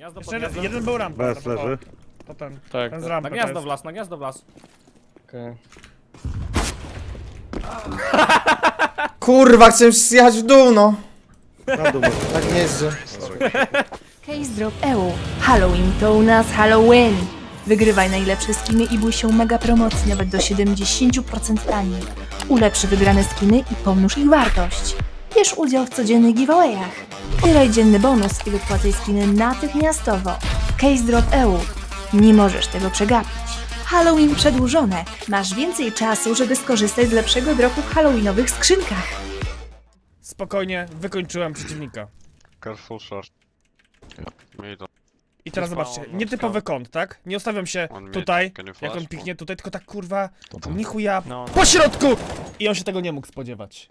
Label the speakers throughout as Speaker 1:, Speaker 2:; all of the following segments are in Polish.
Speaker 1: Gniazdo pod
Speaker 2: Jeszcze jeden,
Speaker 1: gniazdo.
Speaker 2: jeden był rampa.
Speaker 3: Bez
Speaker 2: to-
Speaker 3: leży.
Speaker 2: To ten,
Speaker 4: Tak,
Speaker 2: ten z
Speaker 4: tak.
Speaker 2: rampy
Speaker 1: Na gniazdo
Speaker 2: jest.
Speaker 1: wlas, na gniazdo wlas.
Speaker 4: okej.
Speaker 5: Kurwa, chciałem zjechać w dół, no.
Speaker 3: Na dół może.
Speaker 5: Tak nie jeżdżę.
Speaker 6: Case Drop EU. Halloween to u nas Halloween. Wygrywaj najlepsze skiny i bój się mega promocji nawet do 70% taniej. Ulepszy wygrane skiny i pomnóż ich wartość. Bierz udział w codziennych giveawayach. Zbieraj dzienny bonus i wypłacaj skiny natychmiastowo. Case Drop EU. Nie możesz tego przegapić. Halloween przedłużone. Masz więcej czasu, żeby skorzystać z lepszego dropu w halloweenowych skrzynkach.
Speaker 2: Spokojnie, wykończyłem przeciwnika.
Speaker 7: Careful short.
Speaker 2: I teraz zobaczcie,
Speaker 7: no,
Speaker 2: nietypowy kąt, tak? Nie ustawiam się
Speaker 7: mid.
Speaker 2: tutaj,
Speaker 7: Can you
Speaker 2: jak
Speaker 7: flash?
Speaker 2: on piknie tutaj, tylko tak kurwa, ni chuja,
Speaker 4: No.
Speaker 2: po środku! I on się tego nie mógł spodziewać.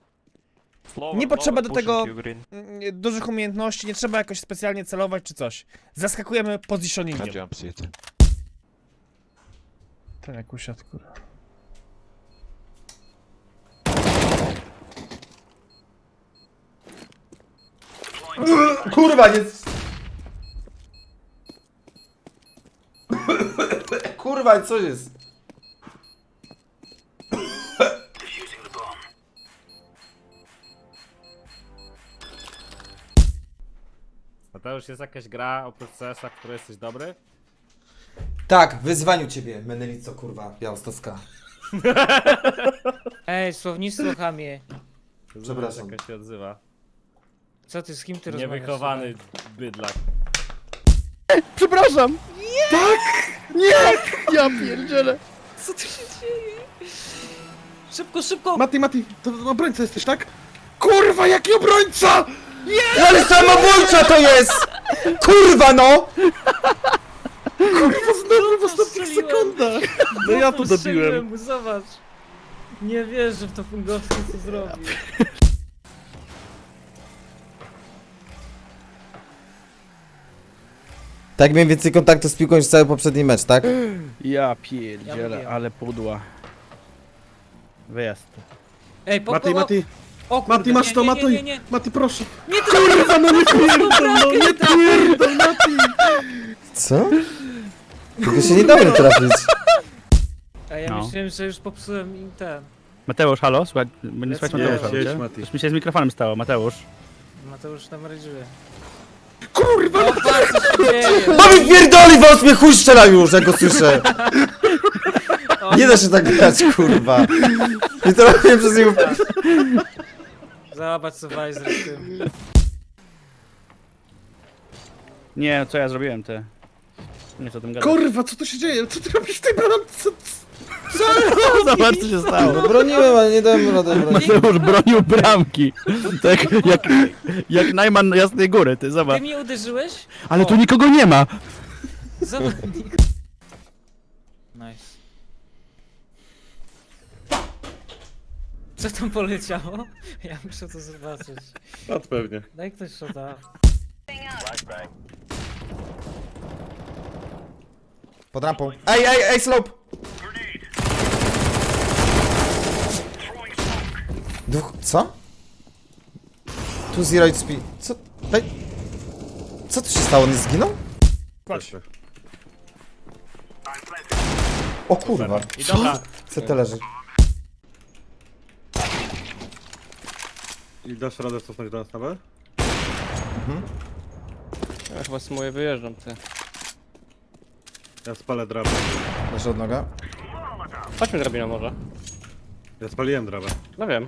Speaker 2: Nie potrzeba do tego mm, dużych umiejętności, nie trzeba jakoś specjalnie celować czy coś. Zaskakujemy positioningiem.
Speaker 8: jump seat.
Speaker 2: Ten jak usiadł, kurwa.
Speaker 5: Kurwa, nie... Kurwa, co jest?
Speaker 1: Już jest jakaś gra oprócz CS-a, w której jesteś dobry?
Speaker 5: Tak, w wyzwaniu ciebie, Menelico, kurwa, Białostocka.
Speaker 9: Ej, słownictwo chamie.
Speaker 5: Przepraszam.
Speaker 1: Jaka się odzywa.
Speaker 9: Co ty, z kim ty rozmawiasz?
Speaker 1: Niewychowany bydlak.
Speaker 4: Przepraszam! Nie! Tak! Nie! Ja pierdzielę!
Speaker 9: Co tu się dzieje? Szybko, szybko!
Speaker 3: Mati, Mati, to obrońca jesteś, tak? Kurwa, jaki obrońca!
Speaker 5: Ale samobójcza to jest! Kurwa, no!
Speaker 3: Kurwa, znowu w ostatnich sekundach! No ja to dobiłem.
Speaker 9: mu, Zobacz. Nie wierzę w to Fungowski, co zrobił.
Speaker 5: Tak miałem więcej kontaktu z piłką niż cały poprzedni mecz, tak?
Speaker 4: Ja
Speaker 9: Ja
Speaker 4: pierdzielę, ale pudła. Wyjazd.
Speaker 9: Ej, po,
Speaker 3: Mati,
Speaker 9: po, po.
Speaker 3: Mati,
Speaker 9: O kurde,
Speaker 3: Mati, masz
Speaker 9: nie,
Speaker 3: to,
Speaker 9: nie,
Speaker 3: Mati!
Speaker 9: Nie, nie, nie.
Speaker 3: Mati, proszę!
Speaker 9: Nie, to
Speaker 3: Kurwa, no nie pierdol, no nie pierdol, Mati!
Speaker 5: Co? Tylko się nie dało trafić.
Speaker 9: Ej, ja
Speaker 4: No.
Speaker 9: myślałem, że już popsułem im ten.
Speaker 4: Mateusz, halo? Słuchaj, bo nie słychać
Speaker 9: Jedź,
Speaker 4: Mateusza,
Speaker 3: jedź,
Speaker 4: wiecie?
Speaker 3: Mati.
Speaker 4: Coś mi się z mikrofonem stało, Mateusz.
Speaker 9: Mateusz tam reżuje.
Speaker 3: Kurwa!
Speaker 9: O, patrz, co się dzieje!
Speaker 5: No mi pierdoli, wąs mnie chuj strzela już, jak go słyszę. Nie da się tak grać, kurwa. I to robię przez niego...
Speaker 9: Zobacz, co z tym.
Speaker 4: Nie, co ja zrobiłem, ty? Nie, co o tym gadać.
Speaker 3: Kurwa, co tu się dzieje? Co ty robisz w tej bramce?
Speaker 4: Zobacz, co się stało.
Speaker 5: No broniłem, ale nie dałem rady bronić.
Speaker 4: Mateusz bronił bramki. Tak jak, jak Najman Jasnej Góry, ty
Speaker 9: Ty
Speaker 4: zobacz.
Speaker 9: mnie uderzyłeś?
Speaker 4: Ale
Speaker 9: O.
Speaker 4: tu nikogo nie ma.
Speaker 9: Zawodnik. Nice. Co tam poleciało? Ja muszę to zobaczyć.
Speaker 3: No pewnie.
Speaker 9: Daj ktoś szota.
Speaker 5: Pod rampą. Ej, ej, ej, slope! Dwóch... Co? Tu zero HP. Co? Ej. Co tu się stało? On nie zginął?
Speaker 2: Kładź.
Speaker 5: O kurwa.
Speaker 1: I dobra.
Speaker 5: CT leży.
Speaker 3: I dasz radę cofnąć do nas na B?
Speaker 4: Ja chyba z moje wyjeżdżam, ty.
Speaker 3: Ja spalę drabę.
Speaker 5: Leży od noga.
Speaker 4: Chodźmy drabina może.
Speaker 3: Ja spaliłem drabę.
Speaker 4: No wiem.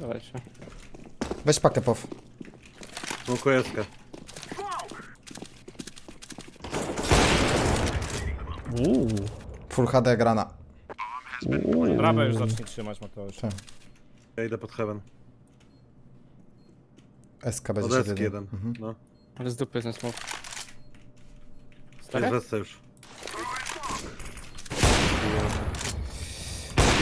Speaker 4: Dawajcie.
Speaker 5: Weź pakę pow.
Speaker 3: Smokuję eskę.
Speaker 5: Full HD grana.
Speaker 1: Brabę już zacznie trzymać Mateusz.
Speaker 3: Ja idę pod heaven.
Speaker 5: SK
Speaker 3: Od
Speaker 5: będzie się
Speaker 3: jeden. No.
Speaker 4: Ale z dupy jest smok.
Speaker 3: To jest wesce już.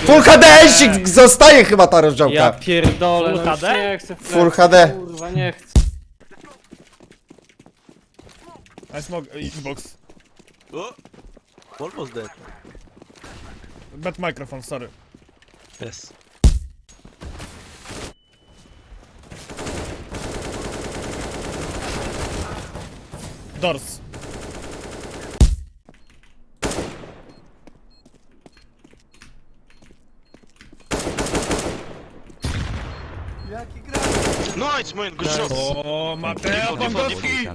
Speaker 5: Full HD sik zostaje chyba ta rozdziałka.
Speaker 4: pierdolę,
Speaker 1: Full
Speaker 4: no już
Speaker 1: HD?
Speaker 4: nie chcę.
Speaker 5: Full HD.
Speaker 4: Kurwa, nie chcę.
Speaker 2: A smog... Xbox.
Speaker 8: Almost dead.
Speaker 2: Bad mikrofon, sorry.
Speaker 8: Yes.
Speaker 2: Dors. Jaki gra?
Speaker 7: Nice man, good shot.
Speaker 2: O, Mateo Bongowski!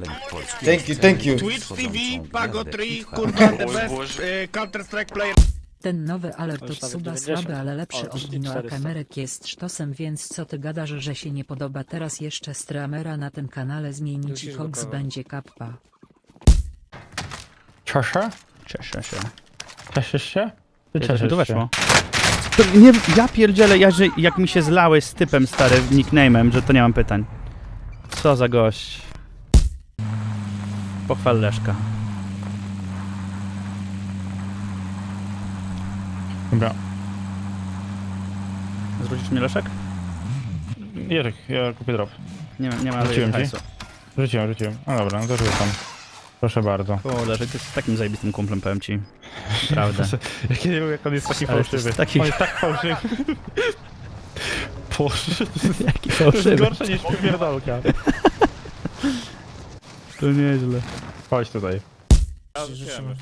Speaker 5: Thank you, thank you.
Speaker 2: Twitch TV, Pago 3, kurwa, the best y, Counter-Strike player.
Speaker 8: Ten nowy alert od suba
Speaker 1: 90.
Speaker 8: słaby, ale lepszy
Speaker 1: O,
Speaker 8: od Dino
Speaker 1: 400.
Speaker 8: Kamerek jest sztosem, więc co ty gadasz, że się nie podoba teraz jeszcze streamera na tym kanale zmienić i Fox będzie kappa.
Speaker 4: Cieszę? Cieszę się.
Speaker 10: Cieszysz się? Ty cieszysz
Speaker 4: tu
Speaker 10: się.
Speaker 4: weszło. To nie, ja pierdzielę, ja, że jak mi się zlałeś z typem stary, nickname'em, że to nie mam pytań. Co za gość. Pochwal Leszka.
Speaker 10: Dobra.
Speaker 4: Zwrócisz mnie Leszek?
Speaker 10: Jerek, ja kupię drop.
Speaker 4: Nie, ma- nie ma
Speaker 10: Rzuciłem ci?
Speaker 4: hajsu.
Speaker 10: Rzuciłem, rzuciłem. No dobra, no to rzucam. Proszę bardzo.
Speaker 4: O, Leszek, ty jesteś takim zajebistym kumplem, powiem ci. Naprawdę.
Speaker 10: Jak, nie wiem, jak on jest taki
Speaker 4: Ale to jest
Speaker 10: fałszywy.
Speaker 4: taki-
Speaker 10: On jest tak fałszywy. Boże,
Speaker 4: Jaki
Speaker 10: to jest gorsze niż pierdolka.
Speaker 4: To nieźle.
Speaker 10: Chodź tutaj.
Speaker 1: Ja rzuciłem już,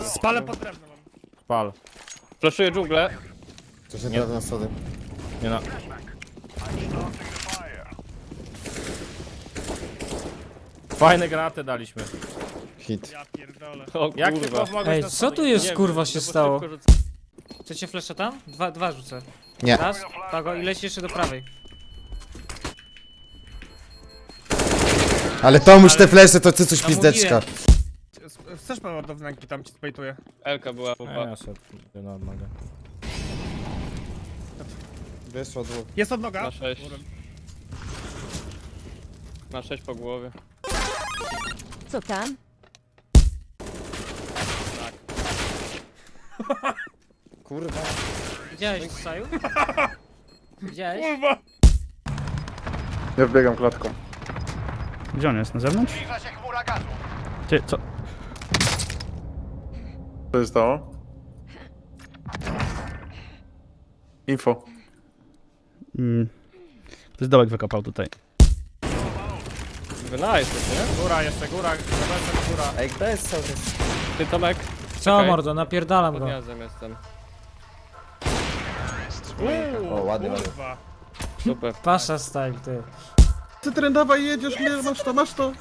Speaker 1: no.
Speaker 2: Spalę pod
Speaker 1: Spal. Flaszuję dżunglę.
Speaker 5: To się nie... na schody.
Speaker 1: Nie no. Fajne granaty daliśmy.
Speaker 5: Hit.
Speaker 2: Ja pierdolę.
Speaker 1: O, Jak ty
Speaker 9: Ej,
Speaker 1: pomogłeś na
Speaker 9: co tu jest,
Speaker 1: Nie wiem,
Speaker 9: kurwa,
Speaker 1: no
Speaker 9: się
Speaker 1: bo
Speaker 9: stało?
Speaker 1: szybko rzucę.
Speaker 9: Chcecie flesze tam? Dwa, dwa rzucę.
Speaker 5: Nie.
Speaker 9: Raz, pago i leci jeszcze do prawej.
Speaker 5: Ale Tomuś te flesze to cycuś
Speaker 9: No
Speaker 5: pizdeczka.
Speaker 2: Chcesz pan ładownanki, tam ci spejtuję.
Speaker 1: Elka była po ja szedł na odnogę.
Speaker 5: Wyszło dwóch.
Speaker 2: Jest od noga.
Speaker 1: Na sześć. Na 6 po głowie.
Speaker 6: Co tam?
Speaker 5: Kurwa.
Speaker 9: Widziałeś Saju? Widziałeś?
Speaker 2: Kurwa.
Speaker 3: Ja wbiegam klatką.
Speaker 4: Gdzie on jest? Na zewnątrz? Ty, co?
Speaker 3: Co się stało? Info.
Speaker 4: Mm. To jest dołek wykopał tutaj.
Speaker 1: Wyna jesteś, nie? Góra jeszcze, góra, góra, góra.
Speaker 5: Ej, kto jest cały czas?
Speaker 1: Ty Tomek,
Speaker 9: Co
Speaker 1: Czekaj.
Speaker 9: mordo, napierdalam
Speaker 1: pod
Speaker 9: go.
Speaker 1: gniazdem jestem.
Speaker 5: O, ładnie, ładnie.
Speaker 2: Kurwa.
Speaker 1: Super.
Speaker 9: Pasza style, ty.
Speaker 3: Cytryn, dawaj, jedziesz, nie, masz to, masz to.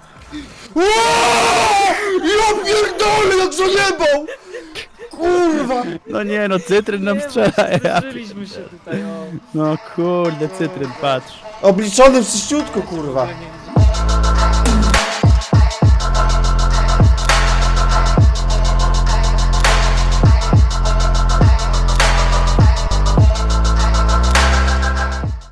Speaker 5: Ja pierdolę, jak zajebał! Kurwa!
Speaker 4: No nie, no cytryn nam strzela. Ja.
Speaker 9: Zżyliśmy się tutaj, o.
Speaker 4: No kurde, cytryn, patrz.
Speaker 5: Obliczony w czyściutku, kurwa.
Speaker 9: Nie